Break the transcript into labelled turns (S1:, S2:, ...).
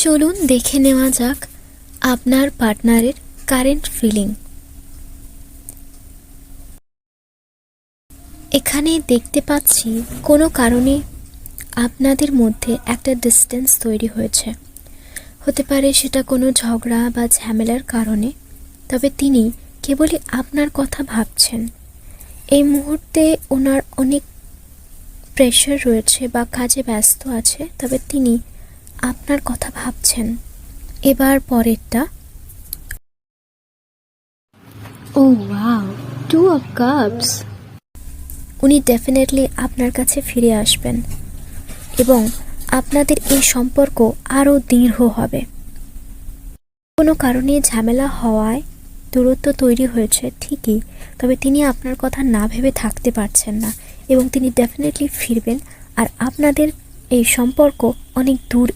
S1: চলুন দেখে নেওয়া যাক আপনার পার্টনারের কারেন্ট ফিলিং। এখানে দেখতে পাচ্ছি কোনো কারণে আপনাদের মধ্যে একটা ডিস্টেন্স তৈরি হয়েছে। হতে পারে সেটা কোনো ঝগড়া বা ঝামেলার কারণে, তবে তিনি কেবলই আপনার কথা ভাবছেন। এই মুহূর্তে ওনার অনেক প্রেশার রয়েছে বা কাজে ব্যস্ত আছে, তবে তিনি আপনার কথা ভাবছেন। এবার পরেরটা। ও ওয়াও টু অফ কাপস। উনি ডেফিনেটলি আপনার কাছে ফিরে আসবেন এবং আপনাদের এই সম্পর্ক আরও দৃঢ় হবে। কোনো কারণে ঝামেলা হওয়ায় দূরত্ব তৈরি হয়েছে ঠিকই তবে তিনি আপনার কথা না ভেবে থাকতে পারছেন না এবং তিনি ডেফিনেটলি ফিরবেন আর আপনাদের এই সম্পর্ক অনেক দূর